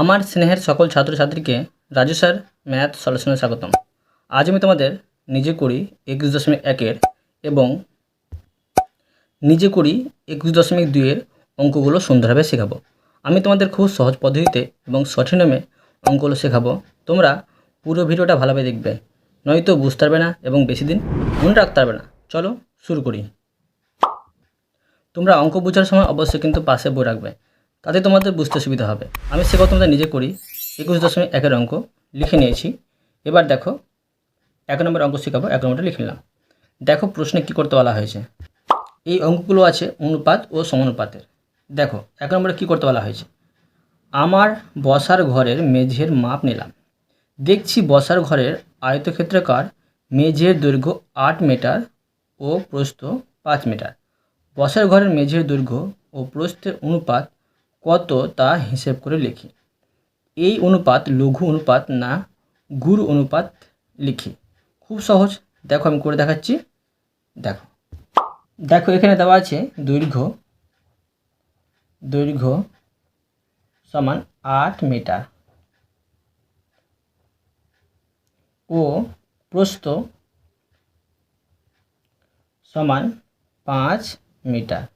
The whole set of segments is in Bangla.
আমার স্নেহের সকল ছাত্রছাত্রীকে রাজু স্যার, ম্যাথ সলিউশনে স্বাগতম। আজ আমি তোমাদের নিজে করি একুশ দশমিক একের এবং নিজে করি একুশ দশমিক দুইয়ের অঙ্কগুলো সুন্দরভাবে শেখাবো। আমি তোমাদের খুব সহজ পদ্ধতিতে এবং সঠিক নামে অঙ্কগুলো শেখাবো। তোমরা পুরো ভিডিওটা ভালোভাবে দেখবে, নয়তো বুঝতে পারবে না এবং বেশি দিন মনে রাখতে পারবে না। চলো শুরু করি। তোমরা অঙ্ক বোঝার সময় অবশ্যই কিন্তু পাশে বই রাখবে। তাতে তোমাদের বুঝতে সুবিধা হবে। আমি সেগুলো তোমাদের নিজে করি। একুশ দশমিক একের অঙ্ক লিখে নিয়েছি। এবার দেখো, এক নম্বর অঙ্ক শেখাবো, এক নম্বরটা লিখে নিলাম। দেখো প্রশ্নে কী করতে বলা হয়েছে। এই অঙ্কগুলো আছে অনুপাত ও সমানুপাতের। দেখো, এক নম্বরে কী করতে বলা হয়েছে? আমার বসার ঘরের মেঝের মাপ নিলাম। দেখছি বসার ঘরের আয়তক্ষেত্রাকার মেঝের দৈর্ঘ্য আট মিটার ও প্রস্থ পাঁচ মিটার। বসার ঘরের মেঝের দৈর্ঘ্য ও প্রস্থের অনুপাত কত তা হিসেব করে লিখি। এই অনুপাত লঘু অনুপাত না গুরু অনুপাত লিখি। খুব সহজ। দেখো, আমি করে দেখাচ্ছি। দেখো। দেখো, এখানে দেওয়া আছে দৈর্ঘ্য দৈর্ঘ্য সমান আট মিটার। ও প্রস্থ সমান পাঁচ মিটার।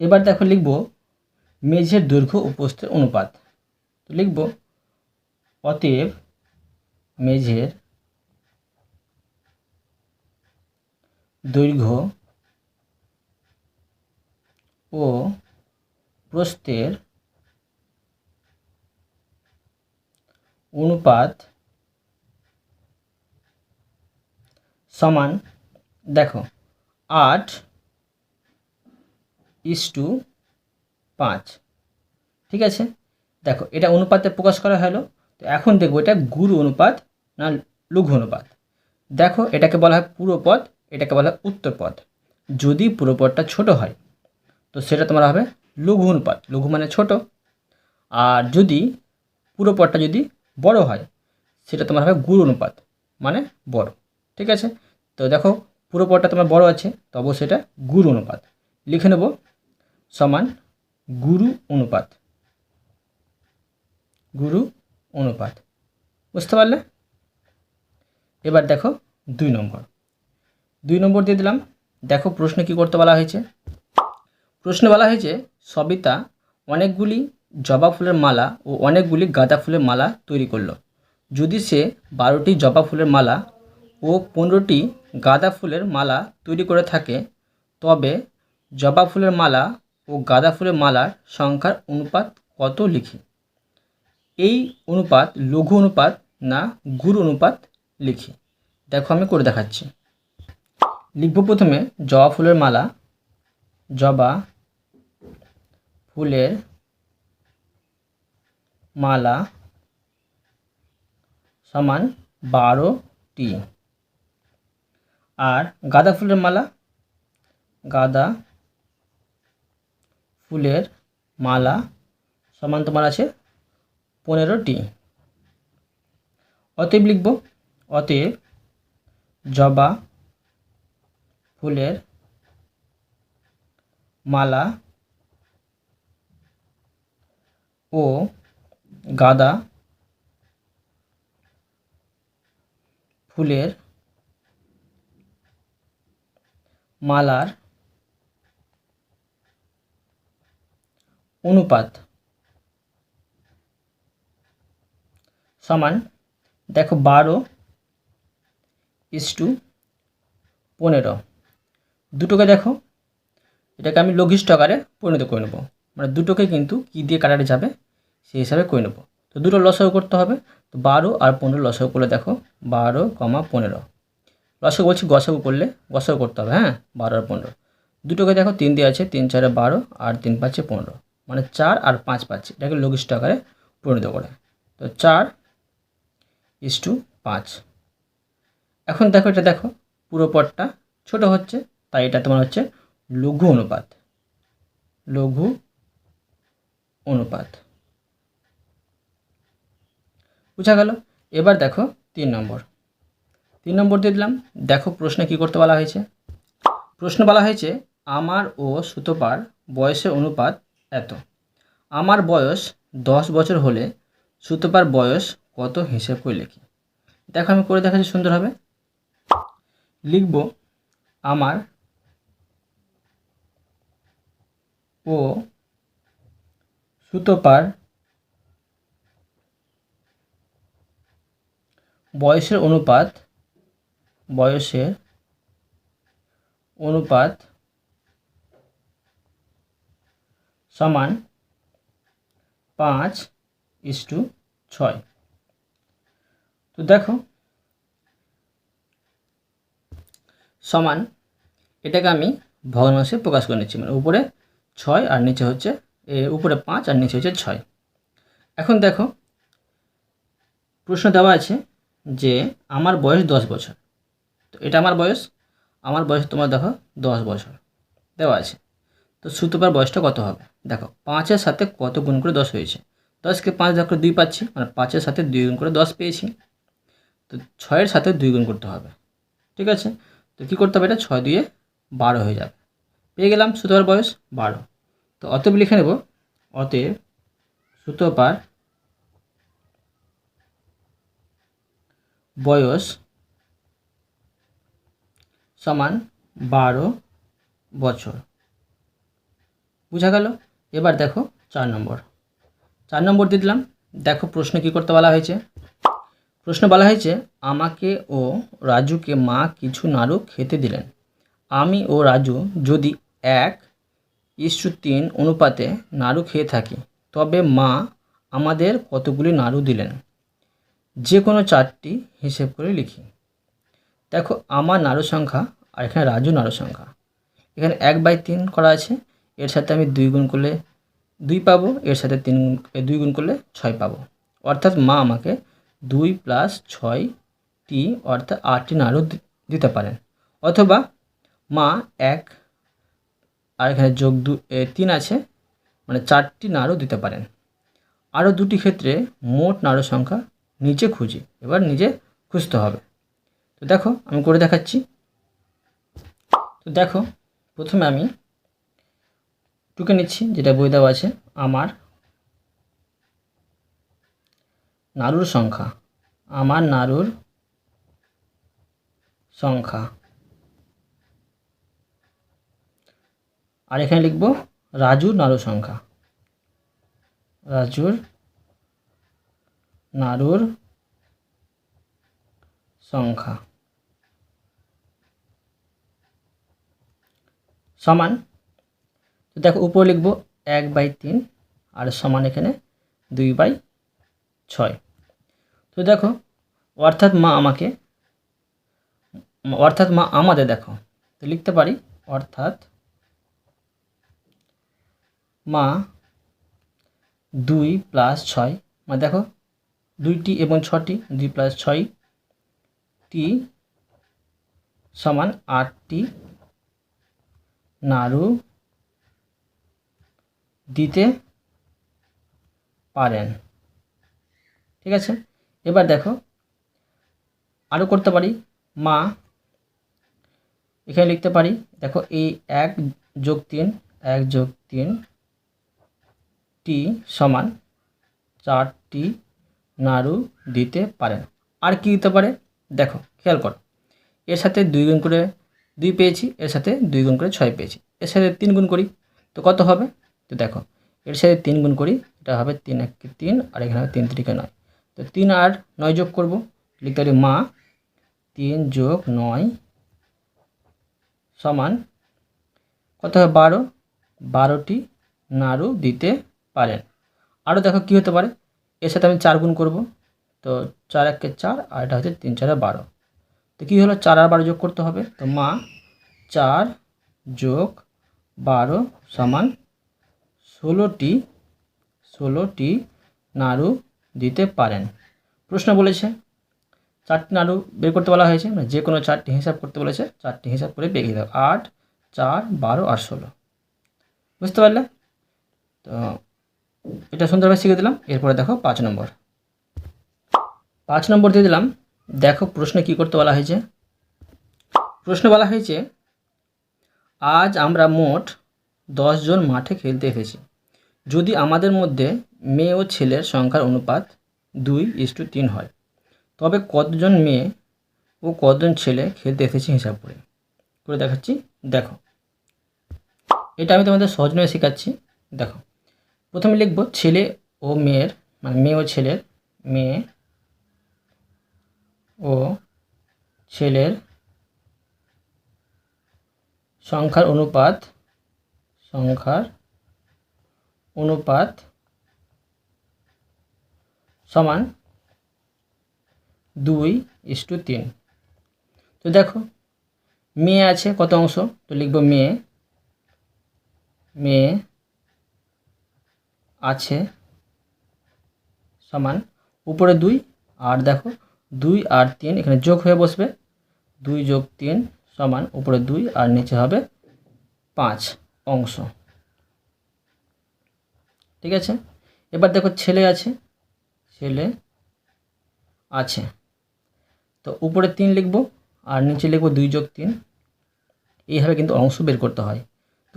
এবার দেখো লিখব মেঝের দৈর্ঘ্য ও অনুপাত। তো লিখব, অতএব মেঝের দৈর্ঘ্য ও প্রস্থের অনুপাত সমান, দেখো, আট ইস টু পাঁচ। ঠিক আছে? দেখো, এটা অনুপাতে প্রকাশ করা হলো। তো এখন দেখব এটা গুরু অনুপাত না লঘু অনুপাত। দেখো, এটাকে বলা হয় পুরো পদ, এটাকে বলা হয় উত্তর পদ। যদি পুরো পদটা ছোটো হয়, তো সেটা তোমার হবে লঘু অনুপাত। লঘু মানে ছোট। আর যদি পুরো পদটা যদি বড় হয়, সেটা তোমার হবে গুরু অনুপাত মানে বড়। ঠিক আছে? তো দেখো, পুরো পদটা তোমার বড় আছে তো অবশ্যই এটা গুরু অনুপাত। লিখে নেব। সমান গুরু অনুপাত। গুরু অনুপাত। বুঝতে পারলে? এবার দেখো দুই নম্বর। দুই নম্বর দিয়ে দিলাম। দেখো প্রশ্নে কি করতে বলা হয়েছে? প্রশ্নে বলা হয়েছে, সবিতা অনেকগুলি জবা ফুলের মালা ও অনেকগুলি গাঁদা ফুলের মালা তৈরি করল। যদি সে বারোটি জবা ফুলের মালা ও পনেরোটি গাঁদা ফুলের মালা তৈরি করে থাকে, তবে জবা ফুলের মালা ও গাঁদা ফুলের মালার সংখ্যার অনুপাত কত লিখি? এই অনুপাত লঘু অনুপাত না গুরু অনুপাত লিখি। দেখো আমি করে দেখাচ্ছি। লিখব প্রথমে জবা ফুলের মালা, জবা ফুলের মালা সমান বারোটি আর গাঁদা ফুলের মালা, গাঁদা ফুলের মালা সমান তোমার আছে, পনেরোটি। অতএব লিখব, অতএব জবা ফুলের মালা ও গাঁদা ফুলের মালার অনুপাত সমান, দেখো বারো ইস টু পনেরো। দুটোকে দেখো, এটাকে আমি লঘিষ্ঠ আকারে পরিণত করে নেব। মানে দুটোকে কিন্তু কী দিয়ে কাটারে যাবে, সেই হিসাবে করে নেব। তো দুটো লসও করতে হবে, তো বারো আর পনেরো লসও করলে দেখো, বারো কমা পনেরো। লসাগু বলছি গসাগু করলে গসাগু করতে হবে হ্যাঁ? বারো আর পনেরো। দুটোকে দেখো, তিন দিয়ে আছে, তিন চারে বারো আর তিন পাঁচে পনেরো। মানে চার আর পাঁচ পাচ্ছি। এটাকে লঘিষ্ঠ আকারে পরিণত করে। তো চার ইস টু পাঁচ। এখন দেখো, এটা দেখো, পুরো পটটা ছোট হচ্ছে, তাই এটা তোমার হচ্ছে লঘু অনুপাত। লঘু অনুপাত। বুঝা গেল? এবার দেখো তিন নম্বর। তিন নম্বর দিয়ে দিলাম। দেখো প্রশ্নে কী করতে বলা হয়েছে? প্রশ্ন বলা হয়েছে, আমার ও সুতপার বয়সের অনুপাত এত। আমার বয়স দশ বছর হলে সুতপার বয়স কত হিসেব করে লিখি? দেখো, আমি করে দেখাচ্ছি সুন্দরভাবে লিখব আমার ও সুতপার বয়সের অনুপাত বয়সের অনুপাত সমান পাঁচ ইস টু ছয়। তো দেখো, সমান, এটাকে আমি ভগ্নাংশে প্রকাশ করে নিচ্ছি মানে উপরে ছয় আর নিচে হচ্ছে উপরে পাঁচ আর নিচে হচ্ছে ছয়। এখন দেখো, প্রশ্ন দেওয়া আছে যে আমার বয়স দশ বছর। তো এটা আমার বয়স আমার বয়স তোমার দেখো দশ বছর। দেওয়া আছে। তো সুতপার বয়সটা কত হবে? দেখো, পাঁচের সাথে কত গুণ করে দশ হয়েছে? দশকে পাঁচ দেখো দুই পাচ্ছি মানে পাঁচের সাথে দুই গুণ করে দশ পেয়েছি। তো ছয়ের সাথে দুই গুণ করতে হবে, ঠিক আছে? তো কী করতে হবে এটা? ছয় দিয়ে বারো হয়ে যাবে। পেয়ে গেলাম সুতোপার বয়স বারো। তো অতএব লিখে নেব, অতএব সুতোপার বয়স সমান বারো বছর। বুঝা গেল? এবার দেখো চার নম্বর। চার নম্বর দিয়ে দিলাম। দেখো প্রশ্ন কী করতে বলা হয়েছে? প্রশ্ন বলা হয়েছে, আমাকে ও রাজুকে মা কিছু নাড়ু খেতে দিলেন। আমি ও রাজু যদি এক ইস্যু তিন অনুপাতে নাড়ু খেয়ে থাকি, তবে মা আমাদের কতগুলি নাড়ু দিলেন? যে কোনো চারটি হিসেব করে লিখি। দেখো, আমার নাড়ু সংখ্যা আর এখানে রাজু নাড়ু সংখ্যা। এখানে এক বাই তিন করা আছে। এর সাথে আমি দুই গুণ করলে দুই পাবো, এর সাথে তিন গুণ দুই গুণ করলে ছয় পাবো। অর্থাৎ মা আমাকে দুই প্লাস ছয়টি অর্থাৎ আটটি নাড়ু দিতে পারেন। অথবা মা এক, আর এখানে যোগ দু তিন আছে মানে চারটি নাড়ু দিতে পারেন। আরও দুটি ক্ষেত্রে মোট নাড়ু সংখ্যা নিচে খুঁজি, এবার নিজে খুঁজতে হবে। তো দেখো, আমি করে দেখাচ্ছি। তো দেখো, প্রথমে আমি টুকে নিচ্ছি, যেটা বই দেওয়া আছে, আমার নাড়ুর সংখ্যা, আমার নাড়ুর সংখ্যা। আর এখানে লিখব, রাজুর নাড়ু সংখ্যা। রাজুর নাড়ুর সংখ্যা। সমান দেখো উপরে লিখব এক বাই তিন, আর সমান এখানে দুই বাই ছয়। তো দেখো, অর্থাৎ মা আমাকে, অর্থাৎ মা আমাদের দেখো, তো লিখতে পারি, অর্থাৎ মা দুই প্লাস ছয় মানে দেখো, দুইটি এবং ছটি, দুই প্লাস ছয় টি সমান আটটি, নাড়ু দিতে পারেন। ঠিক আছে? এবার দেখো আরও করতে পারি। মা, এখানে লিখতে পারি, দেখো এই এক যোগ তিন, এক যোগ তিন টি সমান চারটি নাড়ু দিতে পারেন। আর কি দিতে পারে? দেখো, খেয়াল করো, এর সাথে দুই গুণ করে দুই পেয়েছি, এর সাথে দুই গুণ করে ছয় পেয়েছি, এর সাথে তিন গুণ করি, তো কত হবে? তো দেখো, এর সাথে তিন গুণ করি, এটা হবে তিন এক তিন, আর এখানে হবে তিন তিরিকে নয়। তো তিন আর নয় যোগ করব, লিখতে পারি মা, তিন যোগ নয় সমান কত হবে? বারো। বারোটি নাড়ু দিতে পারেন। আরও দেখো কী হতে পারে, এর সাথে আমি চার গুণ করব, তো চার একে চার, আর এটা হচ্ছে তিন চারে বারো। তো কী হলো? চার আর বারো যোগ করতে হবে, তো মা, চার যোগ বারো সমান ষোলোটি ষোলোটি নাড়ু দিতে পারেন। প্রশ্ন বলেছে, চারটি নাড়ু বের করতে বলা হয়েছে মানে যে কোনো চারটি হিসাব করতে বলেছে, চারটি হিসাব করে বেরিয়ে দাও। আট, চার, বারো আর ষোলো। বুঝতে পারলে? তো এটা সুন্দরভাবে শিখে দিলাম। এরপরে দেখো পাঁচ নম্বর। পাঁচ নম্বর দিয়ে দিলাম, দেখো প্রশ্নে কি করতে বলা হয়েছে। প্রশ্ন বলা হয়েছে, আজ আমরা মোট জন মাঠে খেলতে এসেছি। যদি আমাদের মধ্যে মেয়ে ও ছেলের সংখ্যার অনুপাত দুই ইস টু তিন হয়, তবে কতজন মেয়ে ও কতজন ছেলে খেলতে এসেছে হিসাব করে। করে দেখাচ্ছি, দেখো। এটা আমি তোমাদের সহজ নয় শেখাচ্ছি, দেখো। প্রথমে লিখব ছেলে ও মেয়ের মানে মেয়ে ও ছেলের, মেয়ে ও ছেলের সংখ্যার অনুপাত, সংখ্যার অনুপাত সমান দুই ইস টু তিন। তো দেখো, মেয়ে আছে কত অংশ? তো লিখব মেয়ে। মেয়ে আছে সমান উপরে দুই, আর দেখো, দুই আর তিন এখানে যোগ হয়ে বসবে। দুই যোগ তিন সমান উপরে দুই, আর নিচে হবে পাঁচ অংশ। ঠিক আছে? এবার দেখো ছেলে আছে। ছেলে আছে। তো উপরে তিন লিখব আর নিচে লিখব দুই যোগ তিন। এইভাবে কিন্তু অংশ বের করতে হয়।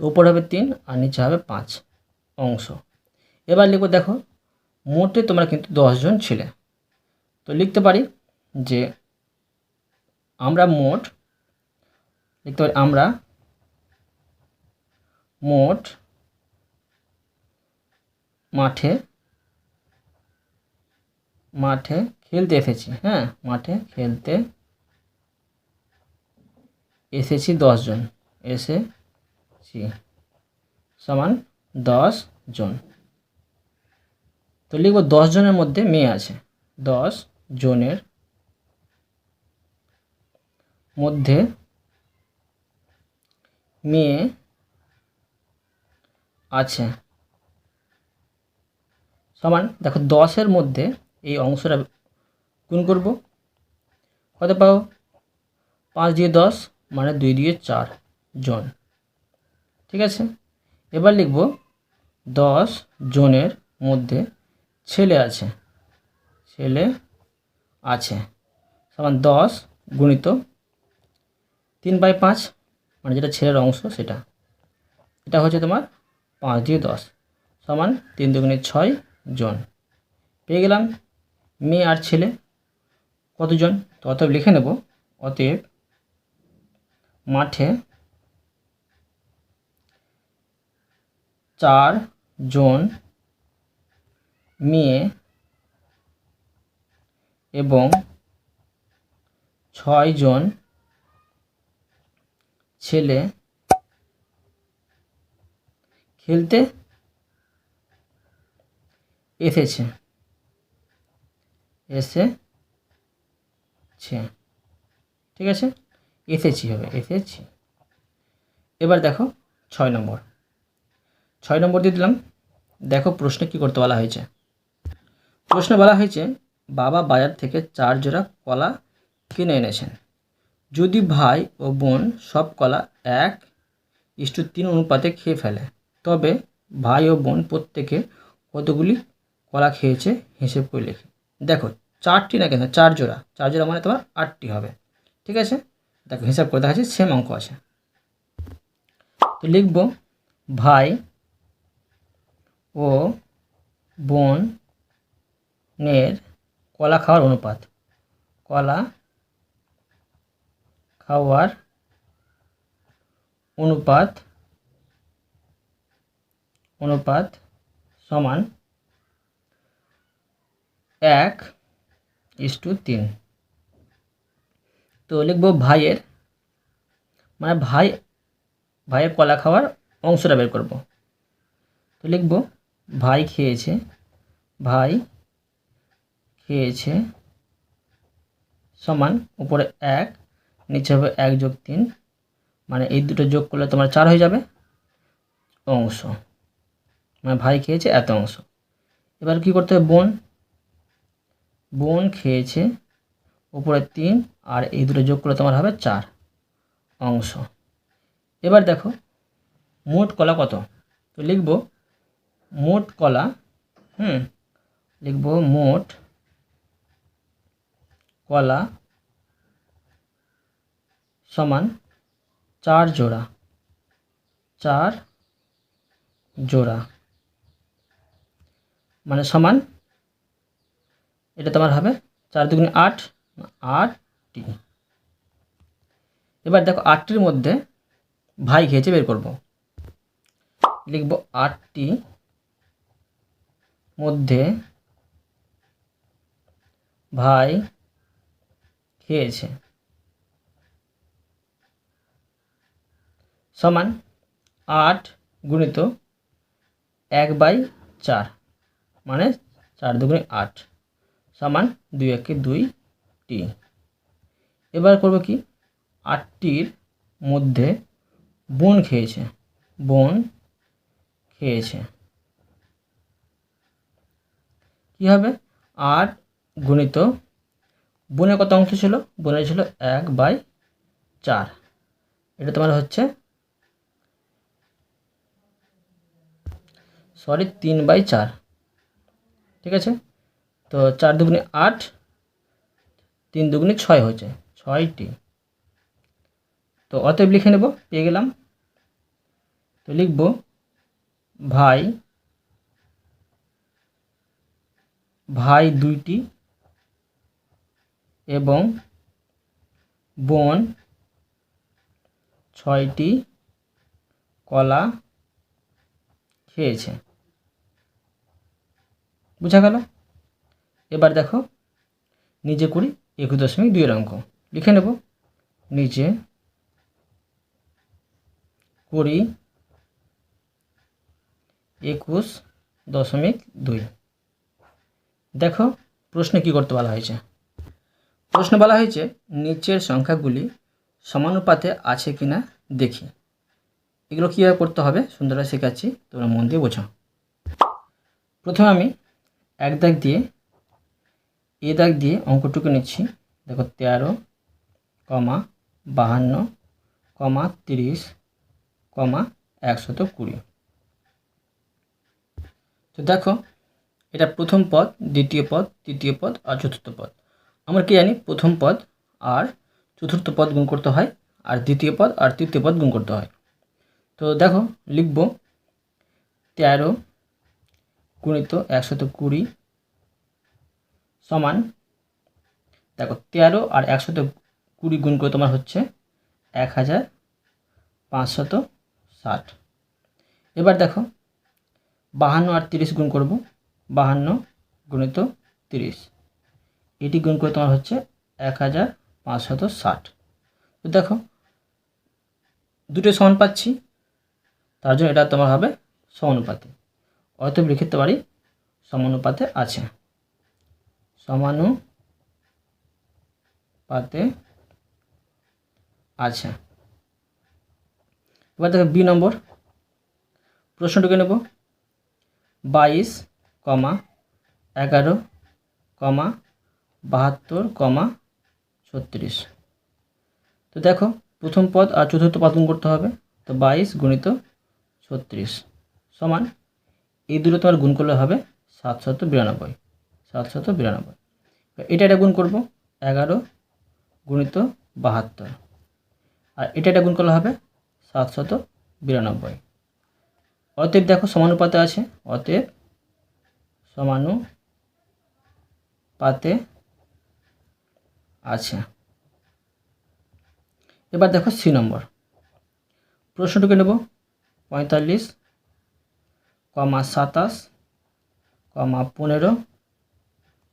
তো উপরে হবে তিন আর নিচে হবে পাঁচ অংশ। এবার লিখব দেখো, মোটে তোমরা কিন্তু দশজন ছিলে। তো লিখতে পারি যে আমরা মোট, লিখতে পারি আমরা মোট মাঠে মাঠে খেলতে এসেছি হ্যাঁ মাঠে খেলতে এসেছি দশজন এসেছি সমান দশ জন। তো লিখব জনের মধ্যে মেয়ে আছে, দশ জনের মধ্যে মেয়ে আছে। সমান, দেখো দশের মধ্যে এই অংশটা গুণ করব। কত পাবো? পাঁচ দিয়ে দশ মানে দুই দিয়ে চার জন। ঠিক আছে? এবার লিখব দশ জনের মধ্যে ছেলে আছে। ছেলে আছে। সমান দশ গুণিত তিন বাই পাঁচ মানে যেটা ছেলের অংশ সেটা। এটা হচ্ছে তোমার পাঁচ দিয়ে দশ। সমান তিন দুগুণে ছয় জন। পেয়ে গেলাম মেয়ে আর ছেলে। কতজন? তো অতএব লিখে নেব। অতএব মাঠে চার জন মেয়ে এবং ছয় জন ছেলে খেলতে এসেছে এসেছে ঠিক আছে? এসেছি হবে এসেছি এবার দেখো ছয় নম্বর। ছয় নম্বর দিয়ে দিলাম। দেখো প্রশ্নে কী করতে বলা হয়েছে। প্রশ্নে বলা হয়েছে, বাবা বাজার থেকে চার জোড়া কলা কিনে এনেছেন। যদি ভাই ও বোন সব কলা এক ইস্টু তিন অনুপাতে খেয়ে ফেলে, তবে ভাই ও বোন প্রত্যেকে কতগুলি কলা খেয়েছে, হিসেব করে লেখে। দেখো, চারটি না কেন? চার জোড়া। চার জোড়া মানে তোমার আটটি হবে। ঠিক আছে? দেখো, হিসাব করে দেখা যাচ্ছে সেম অঙ্ক আছে। তো লিখব, ভাই ও বোনের কলা খাওয়ার অনুপাত। কলা খাওয়ার অনুপাত অনুপাত সমান এক ইস টু তিন। তো লিখব ভাইয়ের মানে ভাই, ভাইয়ের কলা খাওয়ার অংশটা বের করব। তো লিখব, ভাই খেয়েছে ভাই খেয়েছে সমান উপরে এক, নিচে হবে এক যোগ তিন মানে এই দুটো যোগ করলে তোমার চার হয়ে যাবে অংশ। মানে ভাই খেয়েছে এত অংশ। এবার কি করতে হবে? বোন বোন খেয়েছে উপরে তিন, আর এই দুটো যোগ করলে তোমার হবে চার অংশ। এবার দেখো, মোট কলা কত? তো লিখব, মোট কলা, হুম, লিখব মোট কলা সমান চার জোড়া চার জোড়া মানে সমান এটা তোমার হবে চার দুগুণে আট আটটি এবার দেখো আটটির মধ্যে ভাই খেয়েছে, বের করব। লিখব আটটি মধ্যে ভাই খেয়েছে। সমান আট গুণিত এক বাই চার মানে চার দুগুণে আট। সমান দুই একে দুই টি। এবার করব কি? আটটির মধ্যে বোন খেয়েছে। বোন খেয়েছে। কী হবে? আট গুণিত বোনের কত অংশ ছিল? বোনের ছিল এক বাই চার। এটা তোমার হচ্ছে সরি তিন বাই চার। ঠিক আছে? তো চার দুগুণে আট, তিন দুগুণে ছয় হয়েছে, ছয়টি। তো অতএব লিখে নেব, পেয়ে গেলাম। তো লিখব, ভাই ভাই দুইটি এবং বোন ছয়টি কলা খেয়েছে। বুঝা গেল? এবার দেখো, নিজে করি একুশ দশমিক দুইয়ের অঙ্ক। লিখে নেব নিচে কুড়ি একুশ দশমিক দুই। দেখো, প্রশ্নে কি করতে বলা হয়েছে? প্রশ্ন বলা হয়েছে, নিচের সংখ্যাগুলি সমানুপাতে আছে কিনা দেখি। এগুলো কীভাবে করতে হবে? সুন্দরভাবে শেখাচ্ছি, তোমরা মন দিয়ে বোঝো। প্রথমে আমি এক দাগ দিয়ে এ দাগ দিয়ে অঙ্কটুকু নিচ্ছি। দেখো তেরো, কমা বাহান্ন, কমা তিরিশ, কমা একশত কুড়ি। তো দেখো, এটা প্রথম পদ, দ্বিতীয় পদ, তৃতীয় পদ আর চতুর্থ পদ। আমরা কি জানি, প্রথম পদ আর চতুর্থ পদ গুণ করতে হয় আর দ্বিতীয় পদ আর তৃতীয় পদ গুণ করতে হয়। তো দেখো, লিখব তেরো, গুণিত একশত কুড়ি সমান, দেখো তেরো আর একশত কুড়ি গুণ করে তোমার হচ্ছে এক হাজার পাঁচশত ষাট। এবার দেখো, বাহান্ন আর তিরিশ গুণ করব, বাহান্ন গুণিত তিরিশ। এটি গুণ করে তোমার হচ্ছে এক হাজার পাঁচশত ষাট। তো দেখো, দুটো সমান পাচ্ছি, তার জন্য এটা তোমার হবে সমানুপাতে। অতএব লিখতে পারি সমানুপাতে আছে। সমানুপাতে আছে। এবার দেখো বি নম্বর। প্রশ্নটুকু নেব? বাইশ কমা এগারো কমা বাহাত্তর কমা ছত্রিশ। তো দেখো, প্রথম পদ আর চতুর্থ পদ করতে হবে। তো বাইশ গুণিত ছত্রিশ সমান এই দুটো তোমার গুণ করলে হবে সাতশত বিরানব্বই। সাতশত বিরানব্বই। এটা এটা গুণ করব এগারো গুণিত বাহাত্তর। আর এটা এটা গুণ করলে হবে সাতশত বিরানব্বই। অতএব দেখো সমানুপাতে আছে, অতএব সমানুপাতে আছে। এবার দেখো সি নম্বর। প্রশ্নটুকু নেব পঁয়তাল্লিশ, কমা সাতাশ, কমা পনেরো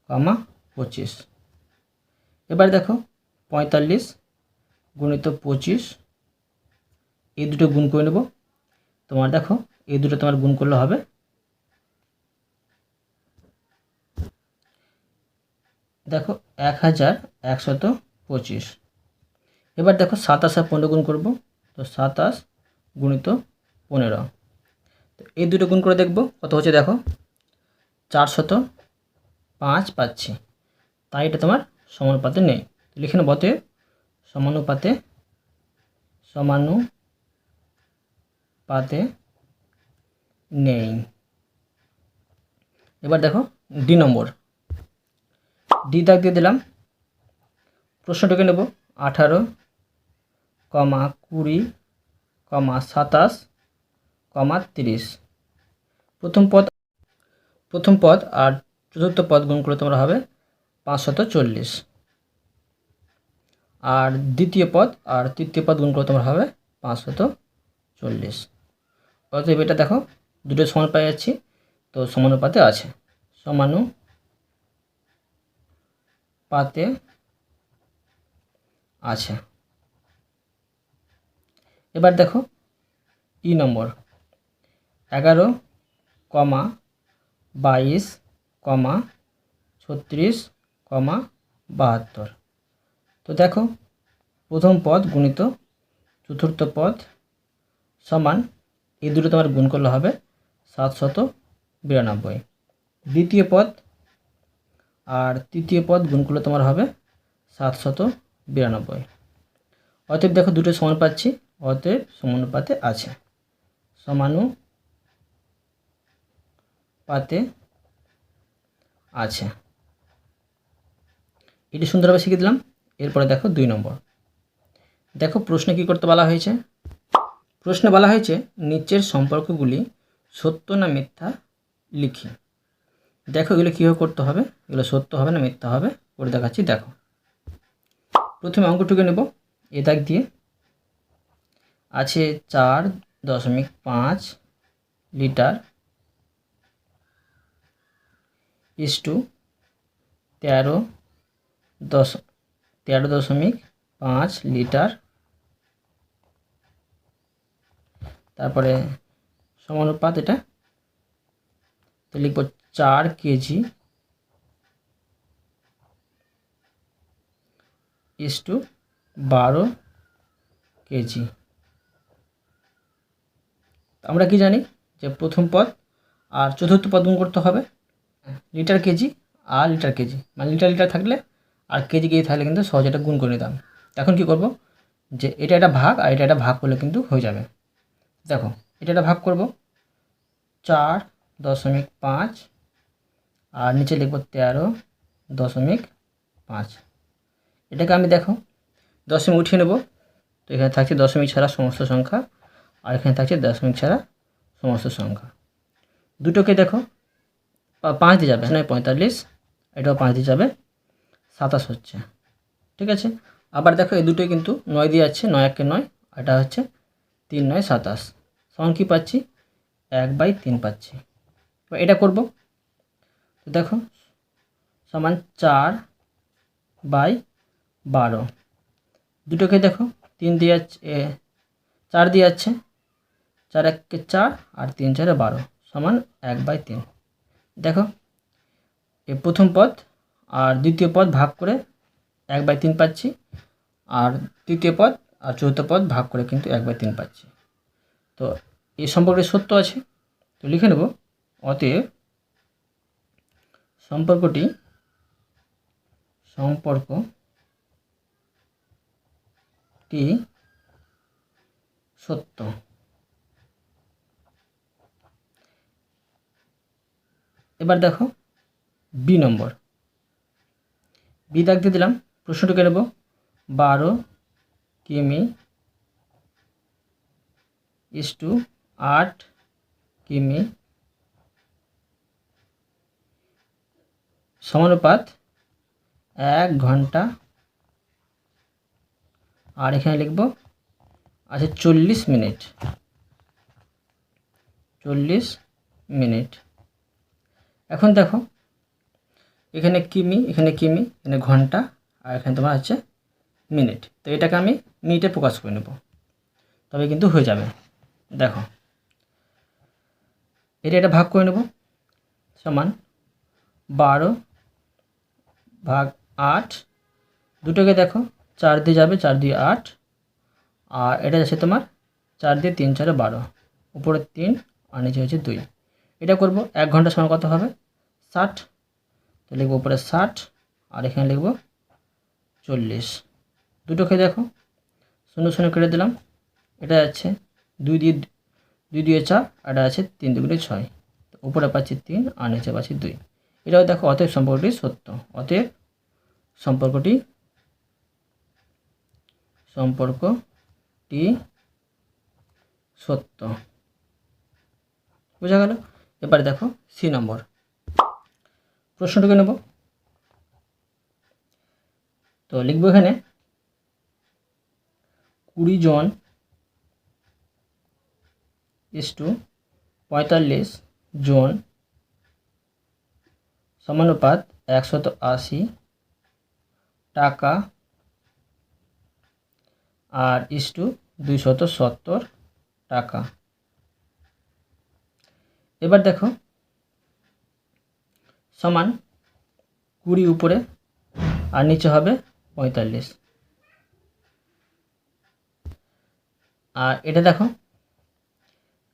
কমা পঁচিশ। এবার দেখো, পঁয়তাল্লিশ গুণিত পঁচিশ, এই দুটো গুণ করে নেব। তোমার দেখো, এই দুটো তোমার গুণ করলে হবে দেখো, এক হাজার একশত পঁচিশ। এবার দেখো, সাতাশ আর পনেরো গুণ করব, তো সাতাশ গুণিত পনেরো। তো এই দুটো গুণ করে দেখব, কত হচ্ছে দেখো, চারশত পাঁচ পাচ্ছি। তাই এটা তোমার সমানুপাতে নেই। লিখে নেব অতএব সমানুপাতে সমানুপাতে নেই। এবার দেখো ডি নম্বর। ডি দাগ দিয়ে দিলাম। প্রশ্নটাকে নেব। আঠারো, কমা কুড়ি, কমা সাতাশ, কমা তিরিশ। প্রথম পদ প্রথম পদ আর চতুর্থ পদ গুণ করলে তোমরা হবে পাঁচশত চল্লিশ। আর দ্বিতীয় পদ, আর তৃতীয় পদ গুণ করলে তোমার হবে পাঁচশত চল্লিশ। অতএব এটা দেখো, দুটো সমান পাই যাচ্ছি, তো সমানুপাতে আছে। সমানু পাতে আছে। এবার দেখো, ই নম্বর, এগারো, কমা, বাইশ কমা ছত্রিশ কমা বাহাত্তর। তো দেখো, প্রথম পদ গুণিত, চতুর্থ পদ সমান, এই দুটো তোমার গুণ করলে হবে সাতশত বিরানব্বই। দ্বিতীয় পদ, আর তৃতীয় পদ গুণ করলে তোমার হবে সাতশত বিরানব্বই। অতএব দেখো দুটো সমান পাচ্ছি, অতএব সমানুপাতে আছে। সমানু আছে এটি সুন্দরভাবে শিখে দিলাম। এরপরে দেখো দুই নম্বর। দেখো প্রশ্নে কী করতে বলা হয়েছে? প্রশ্নে বলা হয়েছে, নিচের সম্পর্কগুলি সত্য না মিথ্যা লিখি। দেখো এগুলো কীভাবে করতে হবে? এগুলো সত্য হবে না মিথ্যা হবে? করে দেখাচ্ছি, দেখো। প্রথমে অঙ্কটুকু নেব, এ দাগ দিয়ে। আছে চার দশমিক পাঁচ লিটার ইস টু তেরো দশ, তেরো দশমিক পাঁচ লিটার। তারপরে সমানুপাত এটা। তো লিখব চার কেজি ইস টু বারো কেজি। আমরা কি জানি যে প্রথম পদ আর চতুর্থ পদ গুণ করতে হবে। লিটার কেজি আর লিটার কেজি। মানে লিটার লিটার থাকলে আর কেজি কেজি থাকলে কিন্তু সহজে এটা গুণ করে নিতাম। এখন কি করব? যে এটা একটা ভাগ আর এটা একটা ভাগ করলে কিন্তু হয়ে যাবে। দেখো, এটা একটা ভাগ করব। চার দশমিক পাঁচ আর নিচে লিখব তেরো দশমিক পাঁচ। এটাকে আমি দেখো, দশমিক উঠিয়ে নেব। তো এখানে থাকছে দশমিক ছাড়া সমস্ত সংখ্যা আর এখানে থাকছে দশমিক ছাড়া সমস্ত সংখ্যা। দুটোকে দেখো পাঁচ দিয়ে যাবে। নয়, পঁয়তাল্লিশ। এটাও পাঁচ দিয়ে যাবে। সাতাশ হচ্ছে। ঠিক আছে? আবার দেখো, এই দুটোই কিন্তু নয় দিয়ে যাচ্ছে। নয় একে নয় এটা হচ্ছে তিন নয়, সাতাশ। সমান কী পাচ্ছি? এক বাই তিন পাচ্ছি। এটা করব। দেখো, সমান চার বাই বারো। দুটোকে দেখো, তিন দিয়ে যাচ্ছে চার দিয়ে যাচ্ছে। চার এককে চার, আর তিন চারে বারো। সমান এক বাই তিন। দেখো, এ প্রথম পদ আর দ্বিতীয় পদ ভাগ করে এক বাই তিন পাচ্ছি, আর তৃতীয় পদ আর চতুর্থ পদ ভাগ করে কিন্তু এক বাই তিন পাচ্ছি। তো এই সম্পর্কে সত্য আছে, তো লিখে নেব। অতএব সম্পর্কটি সম্পর্কটি সত্য। এবার দেখো বি নম্বর। বি দাগ দিয়ে দিলাম প্রশ্নটুকে নেব। বারো কিমি ইস টু আট কিমি সমানুপাত এক ঘণ্টা। আর এখানে লিখব, আছে চল্লিশ মিনিট। চল্লিশ মিনিট। এখন দেখো, এখানে কিমি এখানে কিমি, এখানে ঘণ্টা, আর এখানে তোমার হচ্ছে মিনিট। তো এটাকে আমি মিনিটে প্রকাশ করে নেব। তবে কিন্তু হয়ে যাবে। দেখো, এটা এটা ভাগ করে নেব। সমান বারো ভাগ আট। দুটোকে দেখো, চার দিয়ে যাবে, চার দিয়ে আট। আর এটা যাচ্ছে তোমার চার দিয়ে তিন, চারে বারো। উপরে তিন, আর নিচে হচ্ছে দুই। এটা করব, এক ঘণ্টা সময় কত হবে? ষাট। তো লিখব উপরে ষাট, আর এখানে লিখব চল্লিশ। দুটোকে দেখো, শূন্য শূন্য কেটে দিলাম। এটা যাচ্ছে দুই দিয়ে দুই দিয়ে চার এটা আছে তিন দুগুণে ছয়। তো উপরে পাচ্ছি তিন, আর নিচে পাচ্ছি দুই। এটাও দেখো, অতএব সম্পর্কটি সত্য। অতএব সম্পর্কটি সম্পর্কটি সত্য। বোঝা গেল? এবার দেখো সি নম্বর। প্রশ্নটুকু নেব। তো লিখব এখানে, কুড়ি জন ইস টু পঁয়তাল্লিশ জন সমানুপাত একশত আশি টাকা আর ইস টু দুইশত সত্তর টাকা। এবার দেখো, সমান কুড়ি উপরে আর নিচে হবে পঁয়তাল্লিশ। আর এটা দেখো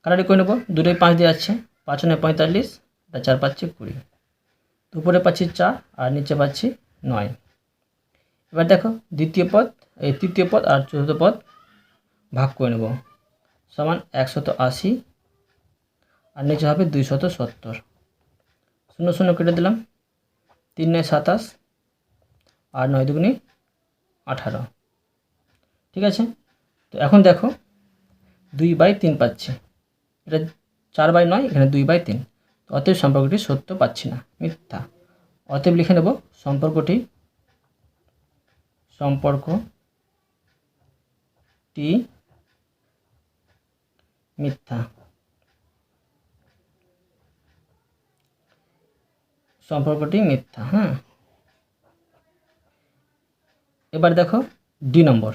কাটারি করে নেব, দুটোই পাঁচ দিয়ে যাচ্ছে পাঁচনে পঁয়তাল্লিশ আর চার পাচ্ছি কুড়ি। উপরে পাচ্ছি চার, আর নিচে পাচ্ছি নয়। এবার দেখো, দ্বিতীয় পদ, এই তৃতীয় পদ আর চতুর্থ পদ ভাগ করে নেব। সমান একশত আশি আর নিচে হবে দুইশত সত্তর। শূন্য শূন্য কেটে দিলাম। তিন নয় সাতাশ আর নয় দুগুনি আঠারো। ঠিক আছে? তো এখন দেখো, দুই বাই তিন পাচ্ছি। এটা চার বাই নয়, এখানে দুই বাই তিন। অতএব সম্পর্কটি সত্য পাচ্ছি না, মিথ্যা। অতএব লিখে নেব, সম্পর্কটি সম্পর্কটি মিথ্যা। সম্পর্কটি মিথ্যা হ্যাঁ এবার দেখো ডি নম্বর।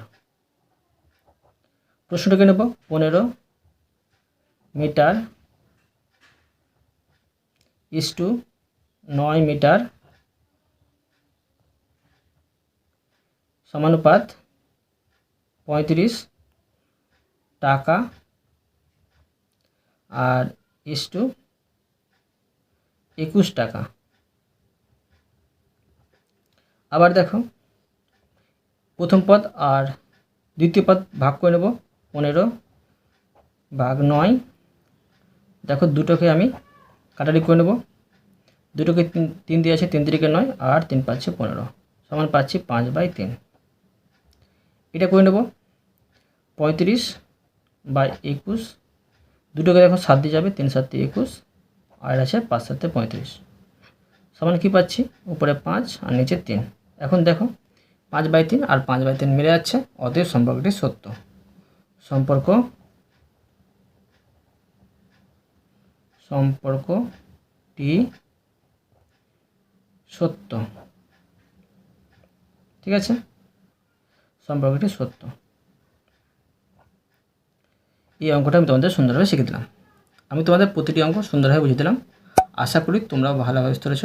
প্রশ্নটাকে নেব, পনেরো মিটার ইস টু নয় মিটার সমানুপাত পঁয়ত্রিশ টাকা আর ইস টু একুশ টাকা। আবার দেখো, প্রথম পদ আর দ্বিতীয় পদ ভাগ করে নেব, পনেরো ভাগ নয়। দেখো, দুটোকে আমি কাটারি করে নেব। দুটোকে তিন তিন দিয়ে আছে তিন তিরিকে নয়, আর তিন পাচ্ছে পনেরো। সমান পাচ্ছি পাঁচ বাই তিন। এটা করে নেব, পঁয়ত্রিশ বাই একুশ। দুটোকে দেখো, সাত দিয়ে যাবে, তিন সাতে একুশ, আর আছে পাঁচ সাতে পঁয়ত্রিশ। সমান কী পাচ্ছি? উপরে পাঁচ আর নিচে তিন। এখন দেখো, পাঁচ বাই তিন আর পাঁচ বাই তিন মিলে যাচ্ছে, অতএব সম্পর্কটি সত্য। সম্পর্ক, সম্পর্কটি সত্য। ঠিক আছে? সম্পর্কটি সত্য। এই অঙ্কটা আমি তোমাদের সুন্দরভাবে শিখে দিলাম। আমি তোমাদের প্রতিটি অঙ্ক সুন্দরভাবে বুঝিয়ে দিলাম। আশা করি তোমরাও ভালোভাবে বুঝতে পেরেছ।